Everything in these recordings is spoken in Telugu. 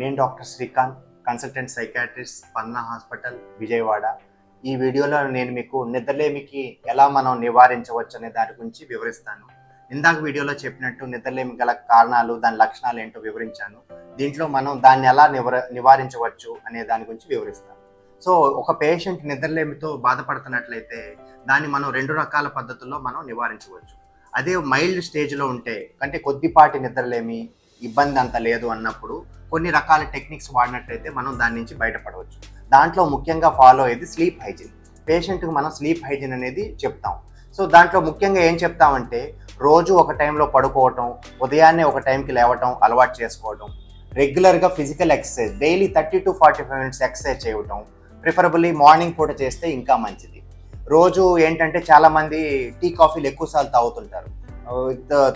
నేను doctor Srikanth consultant psychiatrist Panna hospital Vijayawada. ఈ వీడియోలో నేను మీకు నిద్రలేమికి ఎలా మనం నివారించవచ్చు అనే దాని గురించి వివరిస్తాను. ఇందాక వీడియోలో చెప్పినట్టు నిద్రలేమి గల కారణాలు దాని లక్షణాలు ఏంటో వివరించాను. దీంట్లో మనం దాన్ని ఎలా నివర నివారించవచ్చు అనే దాని గురించి వివరిస్తాను. సో ఒక పేషెంట్ నిద్రలేమితో బాధపడుతున్నట్లయితే దాన్ని మనం రెండు రకాల పద్ధతుల్లో మనం నివారించవచ్చు. అదే మైల్డ్ స్టేజ్లో ఉంటే అంటే కొద్దిపాటి నిద్రలేమి ఇబ్బంది అంత లేదు అన్నప్పుడు కొన్ని రకాల టెక్నిక్స్ వాడినట్లయితే మనం దాని నుంచి బయటపడవచ్చు. దాంట్లో ముఖ్యంగా ఫాలో అయ్యేది స్లీప్ హైజీన్. పేషెంట్కి మనం స్లీప్ హైజీన్ అనేది చెప్తాం. సో దాంట్లో ముఖ్యంగా ఏం చెప్తామంటే రోజు ఒక టైంలో పడుకోవటం ఉదయాన్నే ఒక టైంకి లేవటం అలవాటు చేసుకోవటం రెగ్యులర్గా physical exercise daily thirty to forty five minutes exercise చేయటం ప్రిఫరబుల్లీ మార్నింగ్ పూట చేస్తే ఇంకా మంచిది. రోజు ఏంటంటే చాలామంది టీ కాఫీలు ఎక్కువసార్లు తాగుతుంటారు.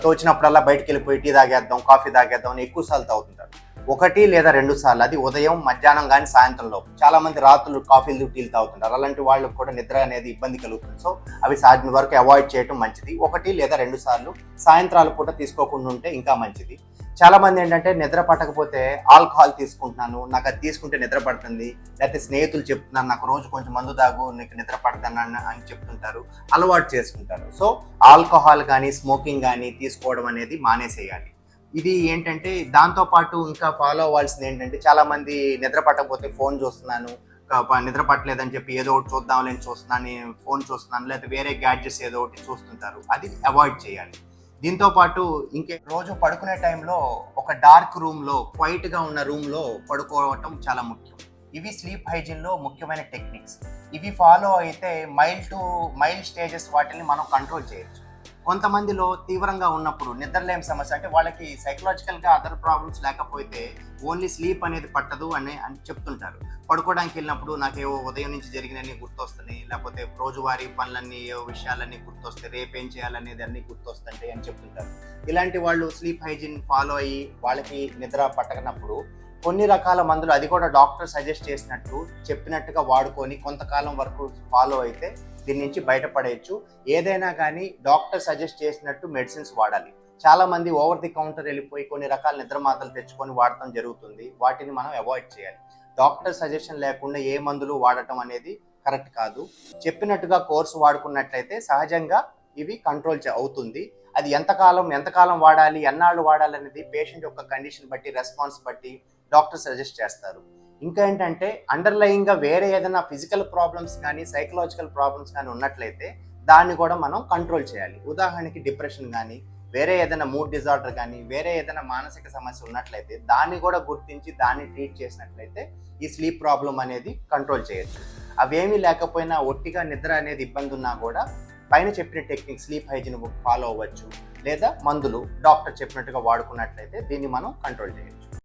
తోచినప్పుడల్లా బయటకు వెళ్ళిపోయి టీ తాగేద్దాం కాఫీ తాగేద్దాం అని ఎక్కువసార్లు తాగుతుంటారు. ఒకటి లేదా రెండు సార్లు అది ఉదయం మధ్యాహ్నం కానీ సాయంత్రంలో చాలా మంది రాత్రులు కాఫీలు టీలు తాగుతుంటారు. అలాంటి వాళ్ళకి కూడా నిద్ర అనేది ఇబ్బంది కలుగుతుంది. సో అవి సాధ్యం వరకు అవాయిడ్ చేయడం మంచిది. ఒకటి లేదా రెండు సార్లు సాయంత్రాల పూట తీసుకోకుండా ఉంటే ఇంకా మంచిది. చాలా మంది ఏంటంటే నిద్ర పట్టకపోతే ఆల్కహాల్ తీసుకుంటున్నాను నాకు అది తీసుకుంటే నిద్ర పడుతుంది లేకపోతే స్నేహితులు చెప్తున్నారు నాకు రోజు కొంచెం మందు తాగు నీకు నిద్ర పడతానని అని చెప్తుంటారు అలవాటు చేసుకుంటారు. సో ఆల్కహాల్ కానీ స్మోకింగ్ కానీ తీసుకోవడం అనేది మానేసేయాలి. ఇది ఏంటంటే దాంతో పాటు ఇంకా ఫాలో అవ్వాల్సింది ఏంటంటే చాలా మంది నిద్ర పట్టకపోతే ఫోన్ చూస్తున్నాను నిద్రపట్టలేదని నిద్ర పట్టలేదని చెప్పి ఏదో ఒకటి చూద్దామని చూస్తున్నాను ఫోన్ చూస్తున్నాను లేదా వేరే గ్యాడ్జెట్స్ ఏదో ఒకటి చూస్తుంటారు. అది అవాయిడ్ చేయాలి. దీంతో పాటు ఇంకే రోజు పడుకునే టైంలో ఒక డార్క్ రూమ్లో క్వైట్గా ఉన్న రూమ్లో పడుకోవటం చాలా ముఖ్యం. ఇవి స్లీప్ హైజిన్లో ముఖ్యమైన టెక్నిక్స్ ఇవి ఫాలో అయితే మైల్డ్ టు మైల్డ్ స్టేజెస్ వాటిని మనం కంట్రోల్ చేయొచ్చు. కొంతమందిలో తీవ్రంగా ఉన్నప్పుడు నిద్రలేని సమస్య అంటే వాళ్ళకి సైకలాజికల్గా అదర్ ప్రాబ్లమ్స్ లేకపోతే ఓన్లీ స్లీప్ అనేది పట్టదు అని అని చెప్తుంటారు. పడుకోవడానికి వెళ్ళినప్పుడు నాకేవో ఉదయం నుంచి జరిగినన్ని గుర్తొస్తున్నాయి లేకపోతే రోజువారీ పనులన్నీ ఏవో విషయాలన్నీ గుర్తొస్తాయి రేపేం చేయాలనేది అన్ని గుర్తొస్తుంటాయి అని చెప్తుంటారు. ఇలాంటి వాళ్ళు స్లీప్ హైజీన్ ఫాలో అయ్యి వాళ్ళకి నిద్ర పట్టకనప్పుడు కొన్ని రకాల మందులు అది కూడా డాక్టర్ సజెస్ట్ చేసినట్టు చెప్పినట్టుగా వాడుకొని కొంతకాలం వరకు ఫాలో అయితే దీని నుంచి బయటపడేయచ్చు. ఏదైనా కానీ డాక్టర్ సజెస్ట్ చేసినట్టు మెడిసిన్స్ వాడాలి. చాలా మంది ఓవర్ ది కౌంటర్ వెళ్ళిపోయి కొన్ని రకాల నిద్ర మాత్రలు తెచ్చుకొని వాడటం జరుగుతుంది. వాటిని మనం అవాయిడ్ చేయాలి. డాక్టర్ సజెషన్ లేకుండా ఏ మందులు వాడటం అనేది కరెక్ట్ కాదు. చెప్పినట్టుగా కోర్సు వాడుకున్నట్లయితే సహజంగా ఇవి కంట్రోల్ అవుతుంది. అది ఎంతకాలం ఎంతకాలం వాడాలి ఎన్నాళ్ళు వాడాలి అనేది పేషెంట్ యొక్క కండిషన్ బట్టి రెస్పాన్స్ బట్టి డాక్టర్ సజెస్ట్ చేస్తారు. ఇంకా ఏంటంటే అండర్లయింగ్గా వేరే ఏదైనా ఫిజికల్ ప్రాబ్లమ్స్ కానీ సైకలాజికల్ ప్రాబ్లమ్స్ కానీ ఉన్నట్లయితే దాన్ని కూడా మనం కంట్రోల్ చేయాలి. ఉదాహరణకి డిప్రెషన్ కానీ వేరే ఏదైనా మూడ్ డిజార్డర్ కానీ వేరే ఏదైనా మానసిక సమస్య ఉన్నట్లయితే దాన్ని కూడా గుర్తించి దాన్ని ట్రీట్ చేసినట్లయితే ఈ స్లీప్ ప్రాబ్లం అనేది కంట్రోల్ చేయొచ్చు. అవేమీ లేకపోయినా ఒట్టిగా నిద్ర అనేది ఇబ్బంది ఉన్నా కూడా పైన చెప్పిన టెక్నిక్ స్లీప్ హైజీన్ ఫాలో అవ్వచ్చు. లేదా మందులు డాక్టర్ చెప్పినట్టుగా వాడుకున్నట్లయితే దీన్ని మనం కంట్రోల్ చేయొచ్చు